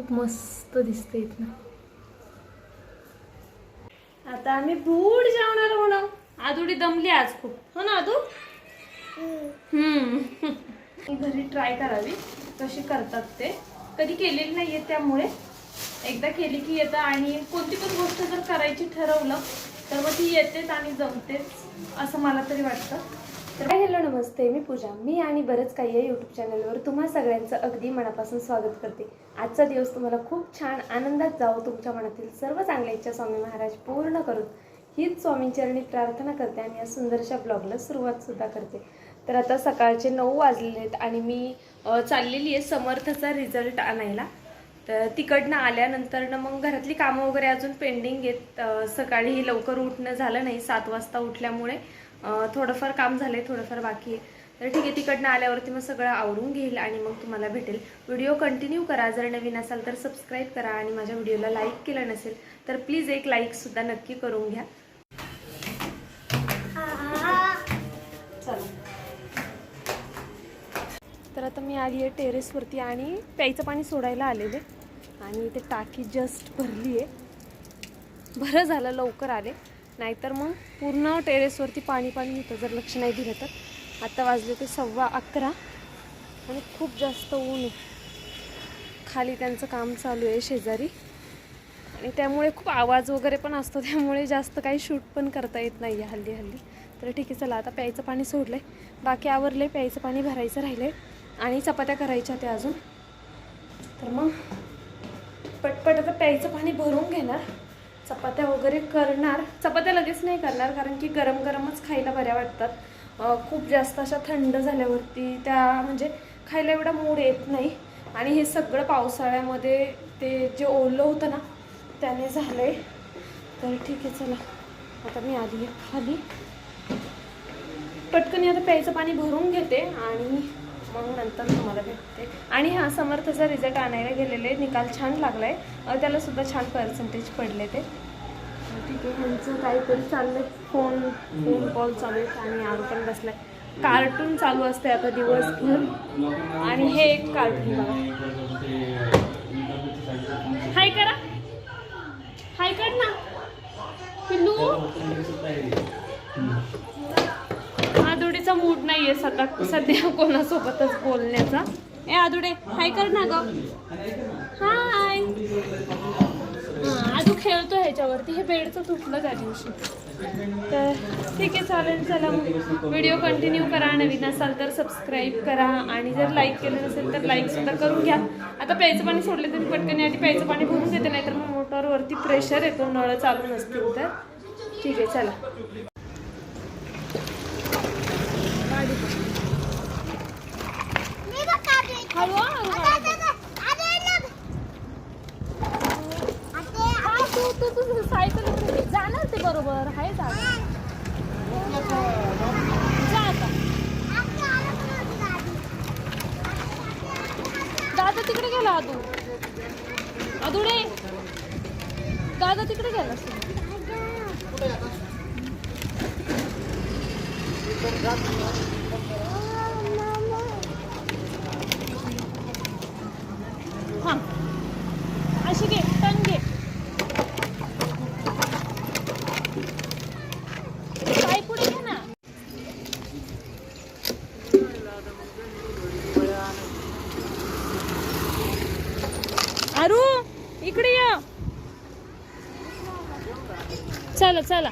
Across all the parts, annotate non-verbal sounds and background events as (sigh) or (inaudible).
खूप मस्त दिसते इथनं. आता आम्ही बूड जेवणार म्हणा ना आदुडी दमली आज खूप. हो ना आदू? हम्म. घरी ट्राय करावी. कशी करतात ते. कधी केलेली नाहीये त्यामुळे. एकदा केली की येतं आणि कोणती पण गोष्ट जर करायची ठरवलं तर मग ती येतेच आणि जमतेच असं मला तरी वाटतं. तर हॅलो नमस्ते. मी पूजा. मी आणि बरंच काही या यूट्यूब चॅनलवर तुम्हा सगळ्यांचं अगदी मनापासून स्वागत करते. आजचा दिवस तुम्हाला खूप छान आनंदात जावं तुमच्या मनातील सर्व चांगल्या इच्छा स्वामी महाराज पूर्ण करून. हीच स्वामींचरणी प्रार्थना करते आणि या सुंदरशा ब्लॉगला सुरुवातसुद्धा करते. तर आता सकाळचे नऊ वाजलेले आहेत आणि मी चाललेली आहे समर्थचा रिझल्ट आणायला. तर तिकडनं आल्यानंतर मग घरातली कामं वगैरे अजून पेंडिंग आहेत. सकाळी लवकर उठणं झालं नाही सात वाजता उठल्यामुळे. थोडंफार काम झालं आहे थोडंफार बाकी आहे. तर ठीक आहे तिकडनं आल्यावरती मग सगळं आवरून घेईल आणि मग तुम्हाला भेटेल. व्हिडिओ कंटिन्यू करा. जर नवीन असाल तर सबस्क्राईब करा आणि माझ्या व्हिडिओला लाईक केलं नसेल तर प्लीज एक लाईकसुद्धा नक्की करून घ्या. चला. तर आता मी आली आहे टेरेसवरती आणि प्यायचं पाणी सोडायला आलेले. आणि ते टाकी जस्ट भरली आहे बरं झालं लवकर आले. नाहीतर मग पूर्ण टेरेसवरती पाणी पाणी होतं जर लक्ष नाही दिलं तर. आत्ता वाजले ते सव्वा अकरा आणि खूप जास्त ऊन आहे. खाली त्यांचं काम चालू आहे शेजारी. आणि त्यामुळे खूप आवाज वगैरे पण असतो त्यामुळे जास्त काही शूट पण करता येत नाही आहे हल्ली हल्ली. तर ठीक आहे चला आता प्यायचं पाणी सोडलं आहे बाकी आवरलं आहे प्यायचं पाणी भरायचं राहिलं आहे आणि चपात्या करायच्या त्या अजून. तर मग पटपट आता प्यायचं पाणी भरून घेणार. चपात्या वगैरे करणार. चपात्या लगेच नाही करणार कारण की गरम गरमच खायला बऱ्या वाटतात. खूप जास्त अशा थंड झाल्यावरती त्या म्हणजे खायला एवढा मूड येत नाही. आणि हे सगळं पावसाळ्यामध्ये ते जे ओलं होतं ना त्याने झालं आहे तर ठीक आहे चला. आता मी आली आहे खाली. पटकन आता प्यायचं पाणी भरून घेते आणि मग नंतर तुम्हाला भेटते. आणि हा समर्थचा रिझल्ट आणायला गेलेले निकाल छान लागलाय. आहे त्याला सुद्धा छान पर्सेंटेज पडले ते. ठीक आहे. ह्यांचं काहीतरी चाललंय. फोन फोन कॉल चालू आहेत आणि आरू पण बसलाय. कार्टून चालू असते आता दिवसभर. आणि हे एक कार्टून बघा. सध्या सध्या कोणासोबतच बोलण्याचा. ए आदुडे हाय कर ना ग. हाय हा, आदू खेळतो ह्याच्यावरती. हे बेडचं तुटलं त्या दिवशी. तर ठीक आहे चालेल चला मग. व्हिडिओ कंटिन्यू करा नवीन असाल तर सबस्क्राईब करा. आणि जर लाईक केलं नसेल तर लाईकसुद्धा करून घ्या. आता प्यायचं पाणी सोडलं तर पटकन आधी प्यायचं पाणी भरून देते नाहीतर मग मोटरवरती प्रेशर येतो नळ चालू नसतील तर. ठीक आहे चला हळू हा, हळू हा, तू तू तू सायकल जाणार ते बरोबर आहे जागा. जा आता दादा तिकडे गेला अदू. अदुडे दादा तिकडे गेला हा चला.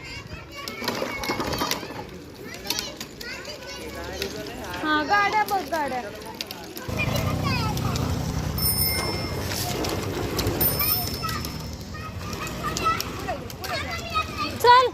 हा गाड्या बघ गाड्या चल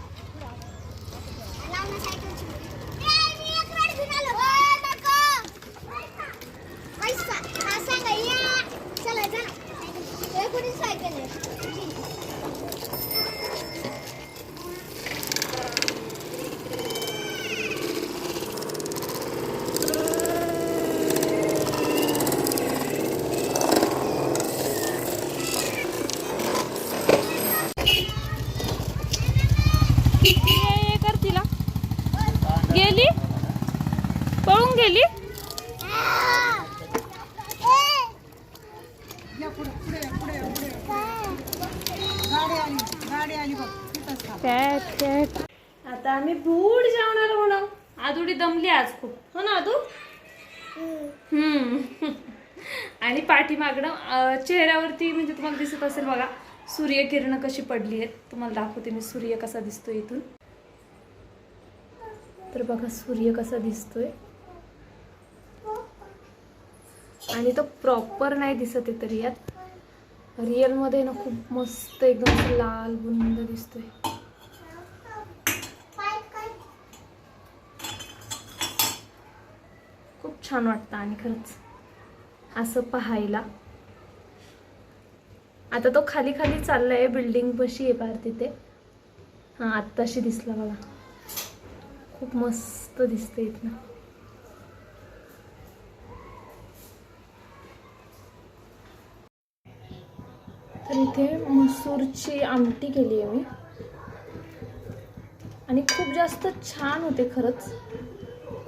ये ये कर तिला गेली पळून गेली गाडी आली गाडी आली बघ तिथंच थांब. कॅट कॅट आता आम्ही भूड जेवणाला म्हणा. आदुडी दमली आज खूप. हो ना आदू? हम्म. आणि पाठीमागणं अं, चेहऱ्यावरती म्हणजे तुम्हाला दिसत असेल बघा सूर्यकिरण कशी पडली आहेत. तुम्हाला दाखवते मी सूर्य कसा दिसतोय इथून. तर बघा सूर्य कसा दिसतोय. आणि तो प्रॉपर नाही दिसत आहे तरी यात. रिअलमध्ये ना खूप मस्त एकदम लाल बुंद दिसतोय. खूप छान वाटतं आणि खरंच. असं पाहायला. आता तो खाली खाली चाललाय बिल्डिंग पशी आहे पार तिथे. हा आत्ताशी दिसला बघा. खूप मस्त दिसते इथनं. तर इथे मसूरची आमटी केली आहे मी. आणि खूप जास्त छान होते खरंच.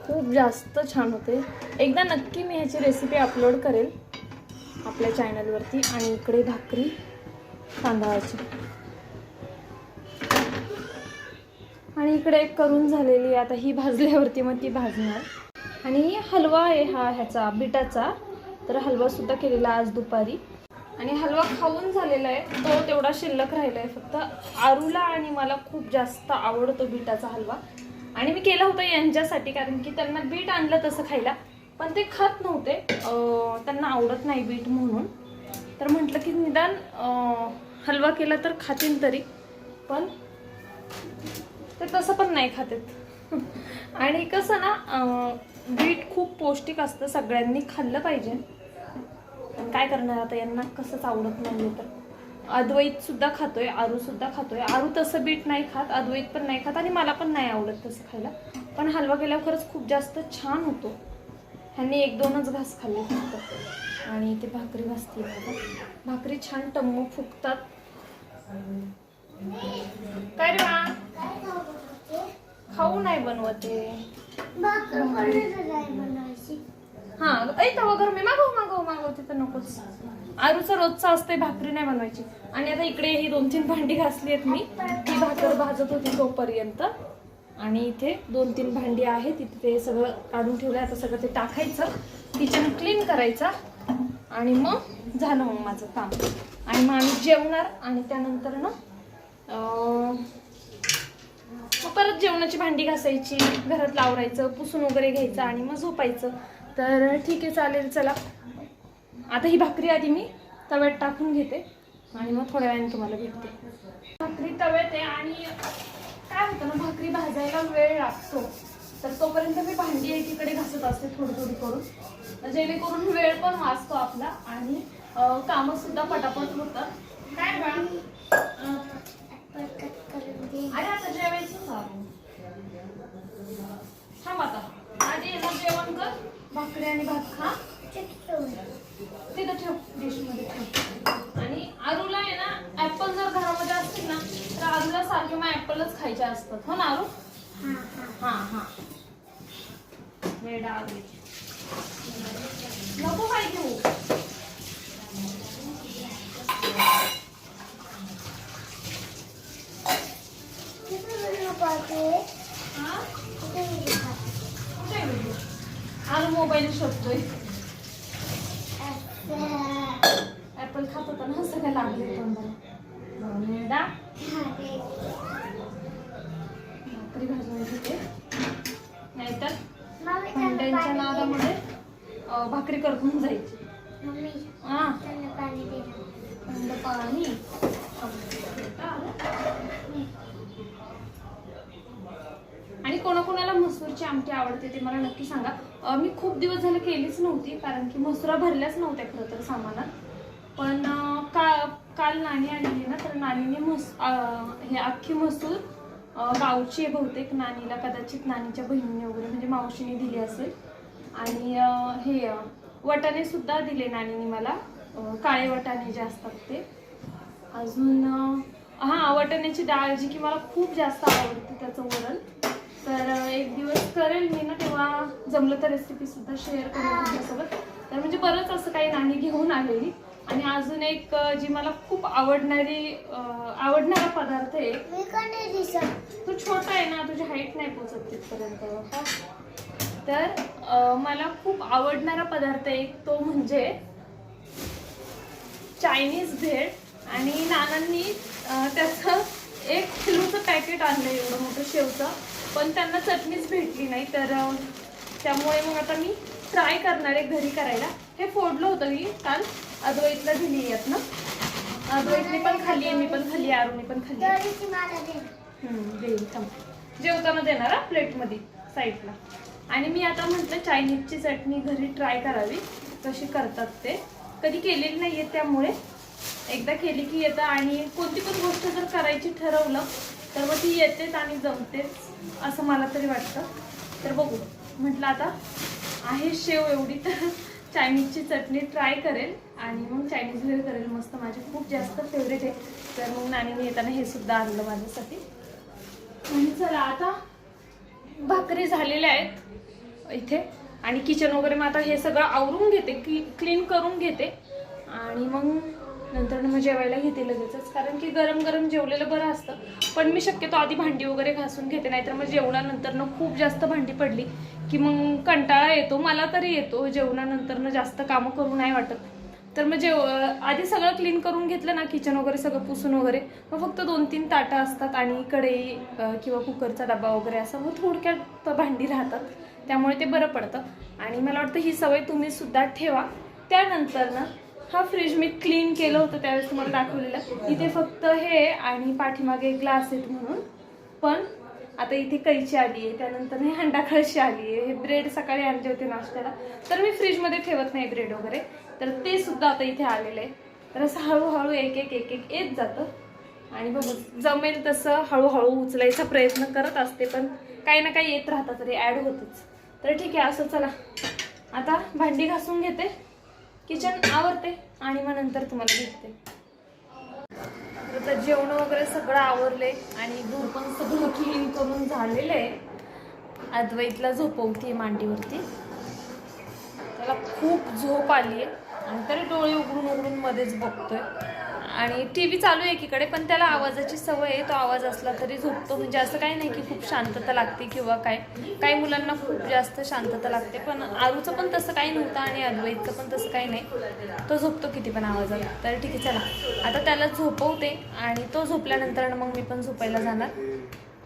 खूप जास्त छान होते. एकदा नक्की मी ह्याची रेसिपी अपलोड करेल आपल्या चॅनलवरती आणि इकडे भाकरी तांदळाची. आणि इकडे एक करून झालेली आता ही भाजल्यावरती मग ती भाजणार. आणि हलवा आहे हा ह्याचा बिटाचा. तर हलवा सुद्धा केलेला आज दुपारी. आणि हलवा खाऊन झालेला आहे. तो तेवढा शिल्लक राहिला आहे फक्त आरूला आणि मला खूप जास्त आवडतो बीटाचा हलवा. आणि मी केला होता यांच्यासाठी कारण की त्यांना बीट आणलं तसं खायला. पण ते खात नव्हते. त्यांना आवडत नाही बीट म्हणून. तर म्हटलं की निदान हलवा केला तर खातील तरी. पण ते तसं पण नाही खातेत. (laughs) आणि कसं ना बीट खूप पौष्टिक असतं. सगळ्यांनी खाल्लं पाहिजे. पण काय करणार आता? यांना कसंच आवडत नाही तर. अद्वैत सुद्धा खातोय आरू सुद्धा खातोय. आरू तसं बीट नाही खात अद्वैत पण नाही खात आणि मला पण नाही आवडत तसं खायला. पण हलवा केल्यावर खरंच खूप जास्त छान होतो. ह्यांनी एक दोनच घास खाल्ले फक्त. आणि ते भाकरी घासते भाकरी छान टम फुकतात. काय रे खाऊ नाही बनवते हा ऐ तवा गरम आहे. मागव मागव मागव तिथं नकोच. आरूचं रोजचं असतंय भाकरी नाही बनवायची. आणि आता इकडे ही दोन तीन भांडी घासली आहेत मी. ती भाकर भाजत होती तोपर्यंत. आणि इथे दोन तीन भांडी आहेत. तिथे ते सगळं काढून ठेवलं आता सगळं ते टाकायचं. किचन क्लीन करायचा. आणि मग झालं मग माझं काम. आणि मग आम्ही जेवणार. आणि त्यानंतर ना मग परत जेवणाची भांडी घासायची. घरात लावरायचं पुसून वगैरे घ्यायचं आणि मग झोपायचं. तर ठीक आहे चालेल चला. आता ही भाकरी आधी मी तव्यात टाकून घेते आणि मग थोड्या वेळाने तुम्हाला भेटते. भाकरी तव्यात आहे आणि काय होतं ना भाकरी भाजायला वेळ लागतो. तर तोपर्यंत मी भांडी एकीकडे घासत असते थोडी थोडी करून. जेणेकरून वेळ पण वाचतो आपला आणि कामंसुद्धा कामं सुद्धा पटापट होतात. काय मॅडम अं, अरे आता जेवायचं चालू थांब आता आधी येणार जेवण कर भाकरी आणि भात खा तिथं ठेव डिशमध्ये ठेव आणि आरूला आहे ना ऍपल जर घरामध्ये असतील ना तर आरूला सारखे मग ऍपलच खायचे असतात हो ना आरू हा हा वेडा आरू नको काय घेऊ हा कुठे व्हिडिओ आरू मोबाईल शोधतोय ऍपल खात होता ना असं काय लागले तोंडाला वेडा भाकरी भाजून घेते नाहीतर भांड्यांच्या नादामध्ये भाकरी करपून जायची. हा. थंड पाणी आणि कोणाकोणाला मसूरची आमटी आवडते ते मला नक्की सांगा. मी खूप दिवस झाले केलीच नव्हती कारण की मसुरा भरल्याच नव्हत्या खरं तर सामानात. पण का काल नाणी आणली ना तर नानीने मस हे अख्खी मसूर मावशी गावची आहे बहुतेक नानीला कदाचित नानीच्या बहिणीने वगैरे म्हणजे मावशीने दिली असेल. आणि हे अं, वटाणे सुद्धा दिले नानीने मला. काळे वटाणे जे असतात ते. अजून हां वटाण्याची डाळ जी की मला खूप जास्त आवडते त्याचं वरण. तर एक दिवस करेल मी ना तेव्हा जमलं तर रेसिपी सुद्धा शेअर करेल तुमच्यासोबत. तर म्हणजे बरंच असं काही नाणी घेऊन आलेली. आणि अजून एक जी मला खूप आवडणारी आवडणारा पदार्थ आहे. तू छोटा आहे ना तुझी हाईट नाही पोचत तिथपर्यंत. तर मला खूप आवडणारा पदार्थ एक तो म्हणजे चायनीज भेळ आणि नानांनी त्याचं एक किलोचं पॅकेट आणलं एवढं मोठं शेवचं पण त्यांना चटणीच भेटली नाही. तर त्यामुळे मग आता मी ट्राय करणार आहे घरी करायला. हे फोडलं होतं मी काल. अद्वैतला दिली आहेत ना? अद्वैतने पण खाल्ली आहे मी पण खाल्ली आरुनी पण खाल्ली आहे. हम्म, देईन थांब. जेवताना देणार हा प्लेटमध्ये साईडला. आणि मी आता म्हटलं चायनीजची चटणी घरी ट्राय करावी कशी करतात ते. कधी केलेली नाही आहे त्यामुळे. एकदा केली की येतं आणि कोणती पण गोष्ट जर करायची ठरवलं तर मग ती येतेच आणि जमतेच असं मला तरी वाटतं. तर बघू. म्हटलं आता आहे शेव एवढी तर चायनीजची चटणी ट्राय करेल आणि मग चायनीज वगैरे करेल. मस्त माझी खूप जास्त फेवरेट आहे. तर मग नानीने येताना हे सुद्धा आणलं माझ्यासाठी. आणि चला आता भाकरी झालेल्या आहेत इथे. आणि किचन वगैरे मग आता हे सगळं आवरून घेते. क्ली क्लीन करून घेते. आणि मग नंतर मग जेवायला घेते लगेचच. कारण की गरम गरम जेवलेलं बरं असतं. पण मी शक्यतो आधी भांडी वगैरे घासून घेते नाहीतर मग जेवणानंतर ना खूप जास्त भांडी पडली की मग कंटाळा येतो मला तरी येतो जेवणानंतर ना जास्त कामं करू नाही वाटत. तर मग जेव आधी सगळं क्लीन करून घेतलं ना किचन वगैरे सगळं पुसून वगैरे मग फक्त दोन तीन ताटं असतात आणि कढई किंवा कुकरचा डबा वगैरे असं मग थोडक्यात भांडी राहतात. त्यामुळे ते बरं पडतं. आणि मला वाटतं ही सवय तुम्ही सुद्धा ठेवा. त्यानंतर ना हा फ्रीज मी क्लीन केलं होतं त्यावेळेस तुम्हाला दाखवलेलं. इथे फक्त हे आणि पाठीमागे ग्लास आहेत म्हणून. पण आता इथे कैची आली आहे त्यानंतर हे हंडा कळशी आली आहे. हे ब्रेड सकाळी आणले होते नाश्त्याला. तर मी फ्रीजमध्ये ठेवत नाही ब्रेड वगैरे. तर ते सुद्धा आता इथे आलेलं आहे. तर असं हळूहळू एक एक एक एक येत जातं. आणि बघू जमेल तसं हळूहळू उचलायचा प्रयत्न करत असते पण काही ना काही येत राहतं तरी ॲड होतच. तर ठीक आहे असं चला. आता भांडी घासून घेते. किचन आवरते आणि मग नंतर तुम्हाला भेटते. आता जेवण वगैरे सगळं आवरले आणि दूर पण सगळं क्लीन करून झालेलं आहे. अद्वैतला झोपवते मांडीवरती. त्याला खूप झोप आली आहे आणि तरी डोळे उघडून उघडून मध्येच बघतोय. आणि टी व्ही चालू आहे एकीकडे पण त्याला आवाजाची सवय आहे. तो आवाज असला तरी झोपतो. म्हणजे असं काही नाही की खूप शांतता लागते किंवा काय काही मुलांना खूप जास्त शांतता लागते. पण आरूचं पण तसं काही नव्हतं आणि अद्वैतचं पण तसं काही नाही. तो झोपतो किती पण आवाजात. तर ठीक आहे चला. आता त्याला झोपवते आणि तो झोपल्यानंतर मग मी पण झोपायला जाणार.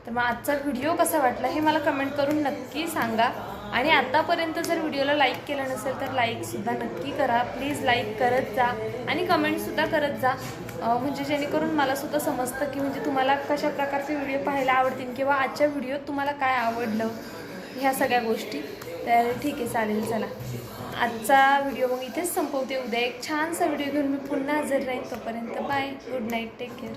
तर मग आजचा व्हिडिओ कसा वाटला हे मला कमेंट करून नक्की सांगा. आणि आतापर्यंत जर व्हिडिओला लाईक केलं नसेल तर लाईकसुद्धा नक्की करा. प्लीज लाईक करत जा आणि कमेंटसुद्धा करत जा. म्हणजे जेणेकरून मलासुद्धा समजतं की म्हणजे तुम्हाला कशा प्रकारचे व्हिडिओ पाहायला आवडतील किंवा आजच्या व्हिडिओत तुम्हाला काय आवडलं ह्या सगळ्या गोष्टी. तर ठीक आहे चालेल चला. आजचा व्हिडिओ मग इथेच संपवते. उद्या एक छानसा व्हिडिओ घेऊन मी पुन्हा हजर राहीन. तोपर्यंत bye. Good night. Take care.